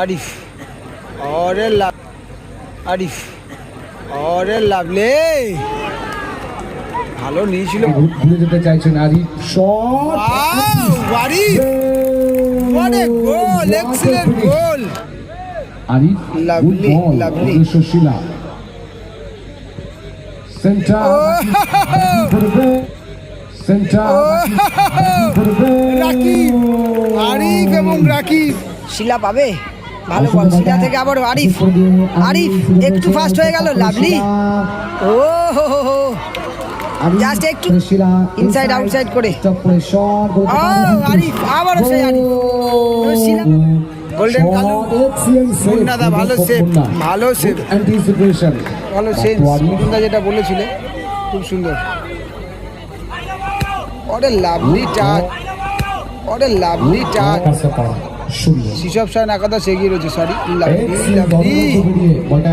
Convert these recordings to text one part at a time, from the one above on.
আরিফ। অরে লাভ আরিফ। অরে লাভলে ভালো নিয়েছিল। ভুলে যেতে চাইছেন Arif. Shot! Arif. What a goal, excellent goal. Arif Lovely, good ball, lovely. Shila. Centre centre Rakib Arif এবং রাকিব শিলা পাবে? ভালো থেকে আবার আরিফ। আরিফ একটু ফাস্ট হয়ে গেল লাভলি ও হো Just একটু inside outside করে। আরিফ সেই আরিফ। Golden মুন্নাদা, ভালো save, ভালো। অ্যান্টিসিপেশন ভালো সেন্স মুকুন্দা যেটা বলেছিলে খুব সুন্দর। ওরে লাভলি টাচ ওরে লাভলি টাচ শূন্য শিশব সায়ন একাদশ এগিয়ে রয়েছে সরি লাভলি লাভলি।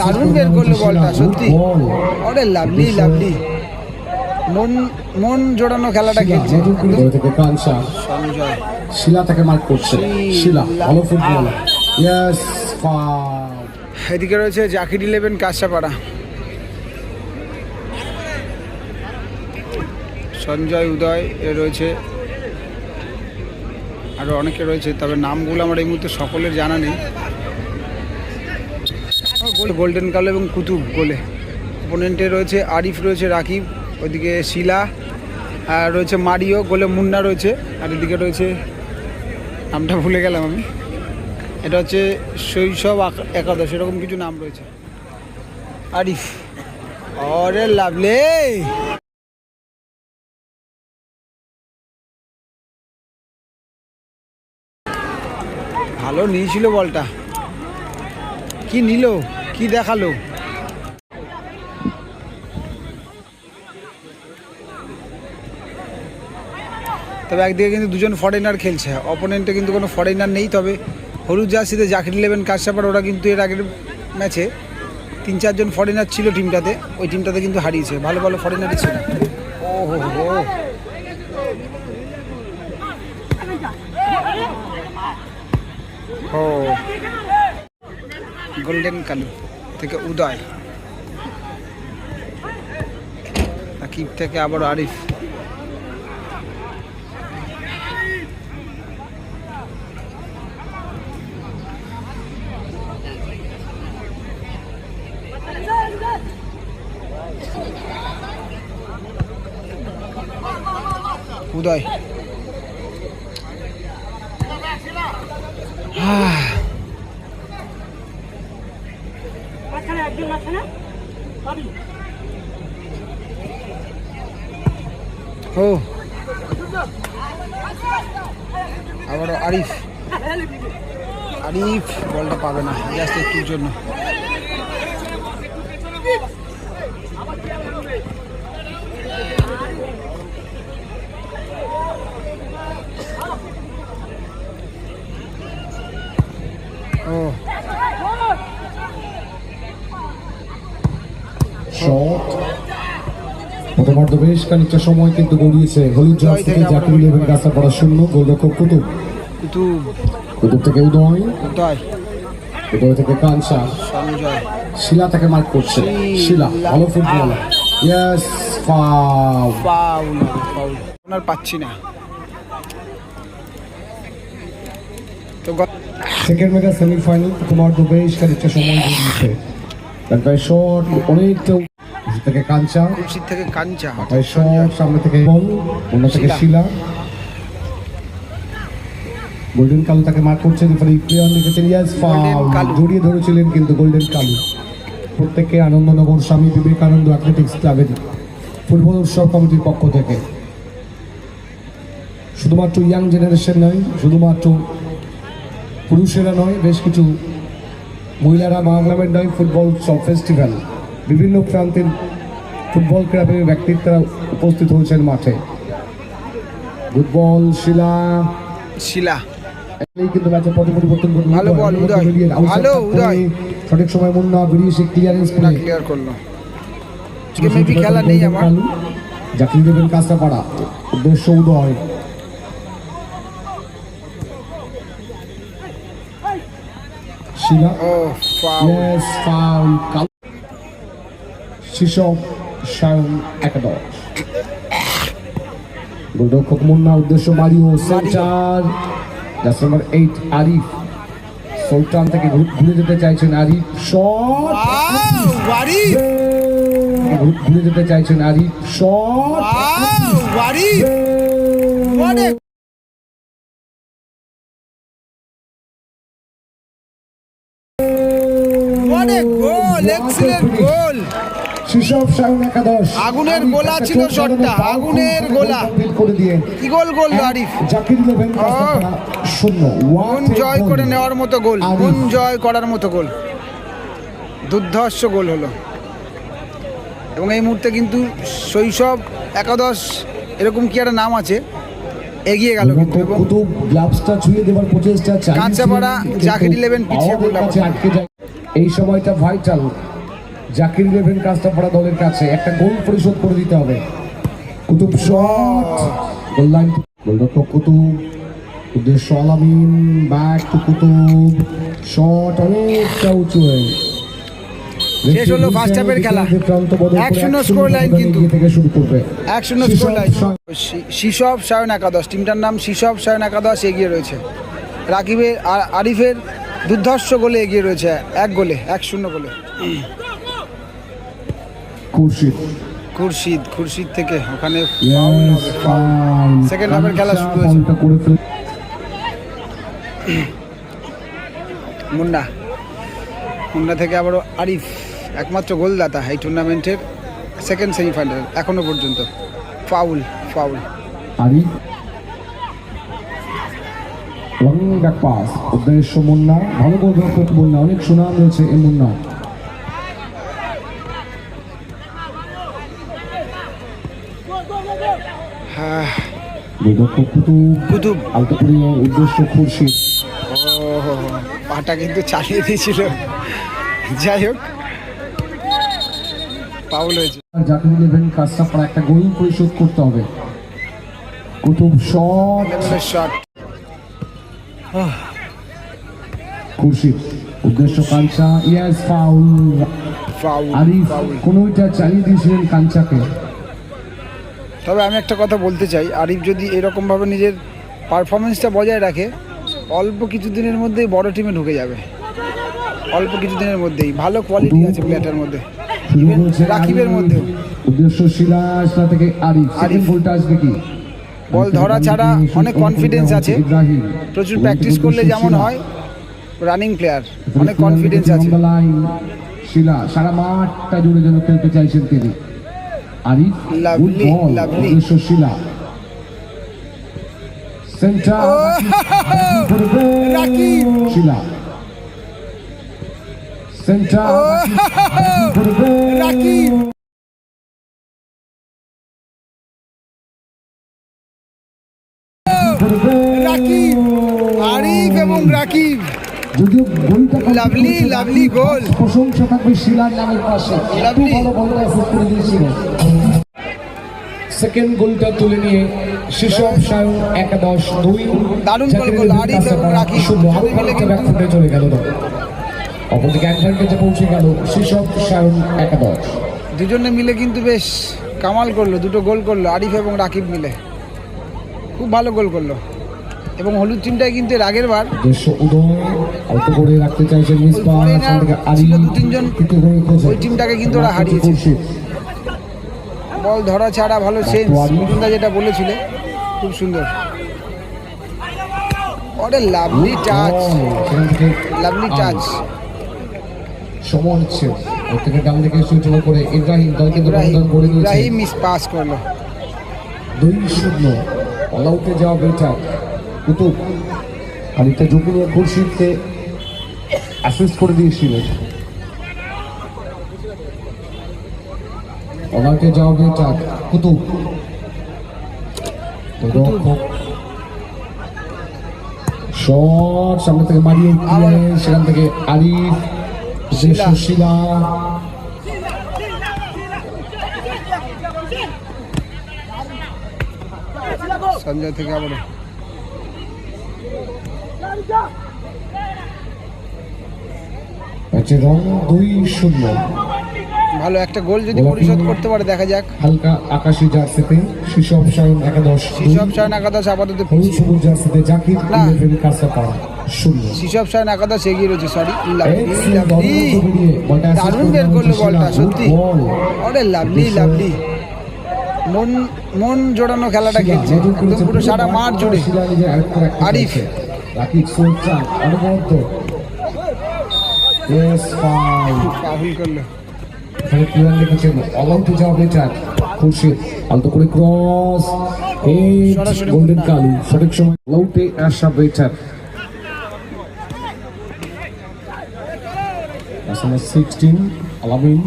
দারুণ বের করল বলটা সত্যি। ওরে লাভলি লাভলি। মন মন জোড়ানো খেলাটা খেলছে। থেকে কানসা শিলা তাকে মার্ক করছে। শিলা। ভালো ফুটবল ইয়েস এদিকে রয়েছে জাকির ইলেভেন কাঁচাপাড়া। সঞ্জয় উদয় এ রয়েছে আরও অনেকে রয়েছে, তবে নামগুলো আমার এই মুহূর্তে সকলের জানা নেই। গোল্ডেন কালো এবং কুতুব গোলে। অপোনেন্টে রয়েছে আরিফ, রয়েছে রাকিব, ওইদিকে শিলা, আর রয়েছে মারিও, গোলে মুন্না রয়েছে, আর এদিকে রয়েছে, নামটা ভুলে গেলাম আমি। এটা হচ্ছে শৈশব একাদশ, এরকম কিছু নাম রয়েছে। আরিফ অরে লাভলে! ভালো নিয়েছিল বলটা। কি নিল? কি দেখাল? তবে একদিকে কিন্তু দুজন ফরেনার খেলছে। অপোনেন্টে কিন্তু কোনো ফরেনার নেই, তবে হলুদ জার্সিতে জাকির ইলেভেন কাশাপার ওরা কিন্তু এর আগের ম্যাচে তিন চারজন ফরেনার ছিল টিমটাতে ওই টিমটাতে কিন্তু হারিয়েছে। ভালো ভালো ফরেনারই ছিল। ও হো হো ও। গোল্ডেন কালু থেকে উদয় আকিব থেকে আবার আরিফ উদয় ও আবারও আরিফ। আরিফ বলটা পাবে না জাস্ট একটুর জন্য। শট প্রথমার্ধ বেশ খানিকটা সময় কিন্তু গড়িয়েছে। হলুদ জার্স থেকে জাকির ইলেভেন কাঁচা পড়া শূন্য গোলরক্ষক কুতুব। কুতুব। থেকে উদয়। উদয়। থেকে সঞ্জয়। শিলা তাকে মার্ক করছে। শিলা ভালো football. Yes foul foul foul পাচ্ছি না। সেকেন্ড মেগা সেমিফাইনাল প্রথমার্ধ বেশ খানিকটা সময় গড়িয়েছে। তারপরে শট অনেকটা উঁচু থেকে কাঞ্চা খুলশির থেকে কাঞ্চা সামনে থেকে বল অন্য থেকে শিলা। গোল্ডেন কালু তাকে মার্ক করছে রেফারি প্লেয়ার লিখেছেন ইয়াস ফাউল। জড়িয়ে ধরেছিলেন কিন্তু গোল্ডেন কালু। প্রত্যেককে আনন্দনগর স্বামী বিবেকানন্দ অ্যাথলেটিক্স ক্লাবের ফুটবল উৎসব কমিটির পক্ষ থেকে। শুধুমাত্র ইয়াং জেনারেশন নয় শুধুমাত্র পুরুষেরা নয় বেশ কিছু মহিলারা বাংলামের নয় ফুটবল উৎসব ফেস্টিভ্যাল বিভিন্ন প্রান্তের ফুটবল ক্লাবের ব্যক্তিত্বরা উপস্থিত হয়েছেন মাঠে। ফুটবল শিলা। শিলা। কিন্তু ম্যাচে পথ পরিবর্তন করল ভালো বল, উদয়। ভালো, উদয়। সঠিক সময় মুন্না বেরিয়ে সে ক্লিয়ারেন্স করে। ক্লিয়ার করল। মেবি খেলা নেই আমার। জাকির দেবেন কাঁচাপাড়া উদ্দেশ্য উদয়। শিলা? ও ফাউল Yes, শিশব সায়ন একাদশ গোলরক্ষক মুন্না উদ্দেশ্য Mario centre just number eight Arif Sultan থেকে ঘুরে যেতে চাইছেন আরিফ শট ঘুরে যেতে চাইছেন Arif shot excellent goal Shishab Sayan একাদশ আগুনের গোলা ছিল শটটা, আগুনের গোলা। কি গোল গোল আরিফ? মন জয় করে নেওয়ার মতো গোল। মন জয় করার মতো গোল। দুর্ধর্ষ গোল হলো। এবং এই মুহূর্তে কিন্তু শৈশব একাদশ এরকম কি একটা নাম আছে? এগিয়ে গেল কিন্তু গ্লাভসটা ছুঁয়ে দেবার প্রচেষ্টা কাঁচাপাড়া, জাকির ইলেভেন পিছিয়ে পড়ল এই সময়টা ভাইটাল জাকির ইলেভেন কাঁচাপাড়া দলের কাছে। একটা গোল পরিশোধ করে দিতে হবে। কুতুব শট। গোল লাইন গোলরক্ষক কুতুব। উদ্দেশ্য Alamin back to Qutub. Shot অনেকটা উঁচু হয়ে শেষ হলো খেলা। এক শূন্য line কিন্তু। এক শূন্য স্কোর লাইন শিশব সায়ন একাদশ। টিমটার নাম শিশব সায়ন একাদশ এগিয়ে রয়েছে। রাকিবের আর আরিফের দুর্ধর্ষ গোলে এগিয়ে রয়েছে এক গোলে এক শূন্য গোলে। খুরশিদ খুরশিদ খুরশিদ থেকে ওখানে half এর খেলা শুরু হয়েছে। মুন্না। মুন্না থেকে আবারও আরিফ একমাত্র গোলদাতা এই টুর্নামেন্টের সেকেন্ড সেমিফাইনাল এখনও পর্যন্ত। Foul foul Arif. Long back pass উদ্দেশ্য মুন্না। ভালো গোলরক্ষক মুন্না অনেক সুনাম রয়েছে এই মুন্না কুতুব। উদ্দেশ্য খুরশিদ। পাটা কিন্তু চালিয়ে দিয়েছিল। যাই হোক হয়েছে। কাজটা পর একটা গোল পরিশোধ করতে হবে। কুতুব শট। লেভেলের শট। খুরশিদ উদ্দেশ্য Kancha. Yes foul foul Arif foul কোনোটা চালিয়ে দিয়েছিলেন কাঞ্চাকে। তবে আমি একটা কথা বলতে চাই আরিফ যদি এরকমভাবে নিজের পারফরমেন্সটা বজায় রাখে অল্প কিছু দিনের মধ্যেই বড় টিমে ঢুকে যাবে। অল্প কিছু দিনের মধ্যেই ভালো কোয়ালিটি আছে প্লেয়ারটার মধ্যে। রাকিবের। মধ্যেও। উদ্দেশ্য থেকে আরিফ। আরিফ। গোলটা আসবে কি বল ধরা ছাড়া অনেক কনফিডেন্স আছে। প্রচুর প্র্যাকটিস করলে যেমন হয় রানিং প্লেয়ার অনেক কনফিডেন্স আছে। শিলা সারা মাঠটা জুড়ে যেন খেলতে চাইছেন তিনি। Arif Lovely, good ball, lovely. উদ্দেশ্য শিলা সেন্টার রাকিব! শিলা। সেন্টার রাকিব! রাকিব! আরিফ এবং রাকিব। যদিও গোলটা Lovely, lovely goal. প্রশংসা থাকবে শিলার নামের পাশে। Lovely. ভালো বলটা অ্যাসিস্ট করে দিয়েছিল। সেকেন্ড গোলটা তুলে নিয়ে শিশব সায়ন একাদশ দুই। দারুণ গোল জাকির করল ইলেভেন আরিফ এবং কাসাবা রাকিব। শূন্য আরও দুজনে একটা কিন্তু- ফুটে চলে গেল অপরদিকে অ্যাডভান্টেজে পৌঁছে গেল শিশব সায়ন একাদশ। দুজনে মিলে কিন্তু বেশ কামাল করল দুটো গোল করল আরিফ এবং রাকিব মিলে। খুব ভালো গোল করল। এবং হলুদ টিমটাই কিন্তু এর আগের বার। অল্প করে রাখতে ছিল দু তিনজন। ওই টিমটাকে কিন্তু ওরা হারিয়েছে। বল ধরা ছাড়া ভালো সেন্স। যেটা বলেছিলে খুব সুন্দর। Lovely touch. Lovely touch. সময় হচ্ছে। ওর থেকে ডান দিকে সুইচ ওভার করে ইব্রাহিম দল কিন্তু করে দিয়েছে। ইব্রাহিম মিস পাস করল। দুই শূন্য। যাওয়া বেটার। কুতুব খানিকটা ঝুঁকি নিয়ে খুরশিদকে অ্যাসিস্ট করে দিয়েছিল। ওনাকে আউটে যাওয়া বেটার কুতুব। শট সামনে থেকে মারিয়ে সেখান থেকে আরিফ শিলা। সুশীলা। সঞ্জয় থেকে আবার ম্যাচের রং দুই শূন্য। ভালো একটা গোল যদি পরিশোধ করতে পারে দেখা যাক। হালকা আকাশি জার্সিতে শিশু অপসারণ একাদশ। শিশব সায়ন একাদশ আপাতত হলুদ সবুজ জার্সিতে জাকির। ইলেভেন কাঁচাপাড়া শূন্য। শিশব সায়ন একাদশ এগিয়ে রয়েছে সরি assist দারুণ বের করল বলটা সত্যি। অরে লাভলি লাভলি। মন মন জোড়ানো খেলাটা খেলছে। একদম পুরো সারা মাঠ জুড়ে। আরিফ। সঠিক সময়। অলআউটে আসা বেটার এসএমএস 16 আলামিন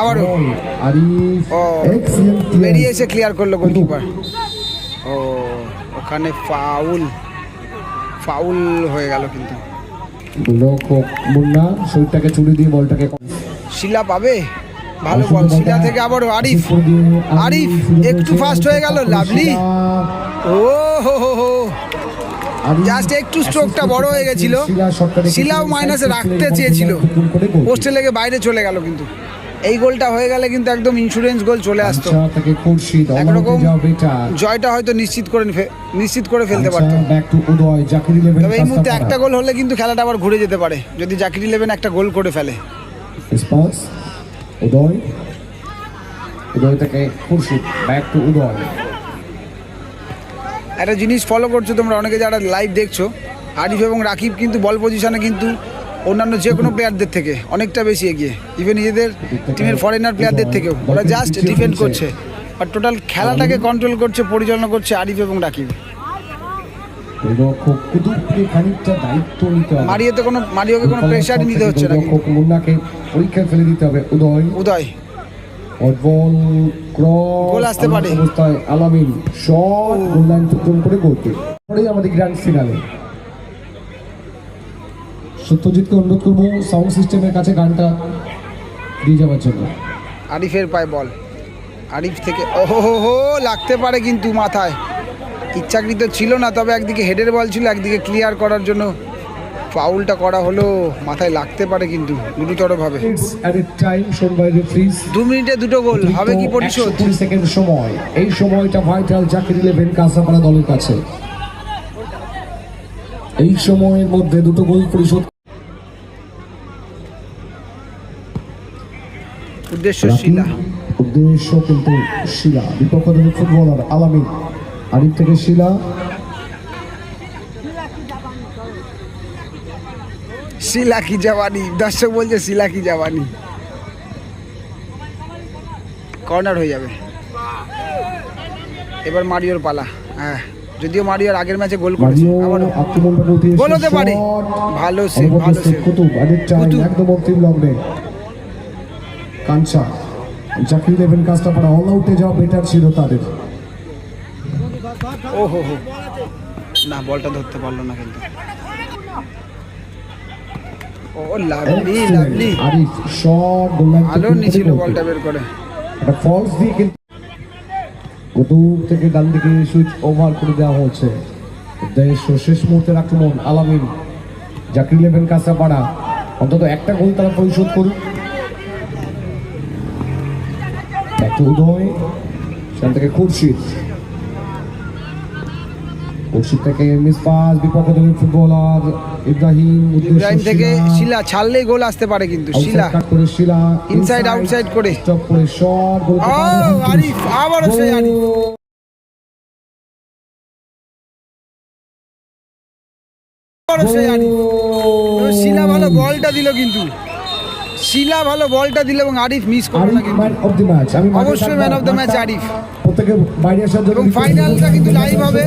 আবারও। ও বেরিয়ে এসে ক্লিয়ার করল গোলকিপার ও ওখানে ফাউল ফাউল হয়ে গেল কিন্তু। মুন্না শরীরটাকে চুরি দিয়ে বলটাকে শিলা পাবে? ভালো বল শিলা থেকে আবার আরিফ। আরিফ একটু ফাস্ট হয়ে গেল লাভলি ও হো হো হো। জাস্ট একটু স্ট্রোকটা বড় হয়ে গেছিল। শিলাও মাইনাসে রাখতে চেয়েছিল। পোস্টে লেগে বাইরে চলে গেল কিন্তু। এই গোলটা হয়ে গেলে কিন্তু একদম ইন্স্যুরেন্স গোল চলে আসতো। আচ্ছা একরকম জয়টা হয়তো নিশ্চিত করে নিশ্চিত করে ফেলতে পারতো। জাকির ইলেভেন তবে এই মুহূর্তে একটা গোল হলে কিন্তু খেলাটা আবার ঘুরে যেতে পারে। যদি জাকির ইলেভেন একটা গোল করে ফেলে। উদয় উদয় থেকে খুরশিদ ব্যাক টু উদয় একটা জিনিস ফলো করছ তোমরা অনেকে যারা লাইভ দেখছ আরিফ এবং রাকিব কিন্তু বল পজিশনে কিন্তু অন্যান্য যে কোনো প্লেয়ারদের থেকে অনেকটা বেশি এগিয়ে ইভেন নিজেদের টিমের ফরেনার প্লেয়ারদের থেকেও। ওরা জাস্ট ডিফেন্ড করছে। আর টোটাল খেলাটাকে কন্ট্রোল করছে পরিচালনা করছে আরিফ এবং রাকিব। মারিওতে কোনো মারিওকে কোনো প্রেশারই নিতে হচ্ছে না। মুন্নাকে পরীক্ষায় ফেলে দিতে হবে। উদয়। উদয়। বল ক্রস গোল আসতে পারে। অবস্থায় আলামিন শট। গোল লাইন করে আমাদের গ্র্যান্ড ফিনালে সত্যজিৎকে অনুরোধ করব সাউন্ড সিস্টেমের কাছে গানটা দিয়ে যাওয়ার জন্য। আরিফের পায় বল। আরিফ থেকে ওহো হো হো লাগতে পারে কিন্তু মাথায়। ইচ্ছাকৃত ছিল না তবে একদিকে হেডের বল ছিল একদিকে ক্লিয়ার করার জন্য ফাউলটা করা হলো। মাথায় লাগতে পারে কিন্তু গুরুতরভাবে দু মিনিটে দুটো গোল হবে কি পরিশোধ? সেকেন্ড সময়। এই সময়টা ভাইটাল জাকির ইলেভেন কাঁচাপাড়া দলের কাছে। এই সময়ের মধ্যে দুটো গোল পরিশোধ উদ্দেশ্য শিলা। উদ্দেশ্য কিন্তু শিলা। বিপক্ষ দলের ফুটবলার আলামিন আরিফ থেকে শিলা। শিলা কি জাওয়ানি? দর্শক বলছে শিলা কি জাওয়ানি? কর্নার হয়ে যাবে। এবার মারিওর পালা। হ্যাঁ যদিও মারিওর আগের ম্যাচে গোল করেছে। আবার গোল হতে পারে। ভালো save, ভালো টাইম কুতুব। একদম অন্তিম লগ্নে। কাঞ্চা। জাকির ইলেভেন কাঁচাপাড়া অল আউটে যাওয়া বেটার ছিল তাদের। ও হো হো না বলটা ধরতে পারল না কিন্তু। ও লাভলি লাভলি। আরিফ শট ভালো অতিক্রম করে নিয়েছিল গোল। বলটা বের করে। একটা ফলস দিয়ে কিন্তু কুতুব থেকে ডান দিকে সুইচ ওভার করে দেওয়া হচ্ছে দেশ ও শেষ মুহূর্তের আক্রমণ আলামিন। জাকির ইলেভেন কাঁচাপাড়া অন্তত একটা গোল তারা পরিশোধ করুক একটা উদয় সেখান থেকে খুরশিদ। খুরশিদ থেকে মিস পাস বিপক্ষ ফুটবলার ইব্রাহিম ইব্রাহিম থেকে শিলা। ছাড়লেই গোল আসতে পারে কিন্তু শিলা। cut করে শিলা Inside, outside করে। স্টপ করে শট গোল আরিফ আবারও সেই আরিফ। শিলা ভালো বলটা দিল কিন্তু। শিলা ভালো বলটা দিল এবং আরিফ মিস করল না কিন্তু ম্যান অফ দ্য ম্যাচ অবশ্যই আরিফ। প্রত্যেকে বাইরে আসার জন্য এবং ফাইনালটা কিন্তু লাইভ হবে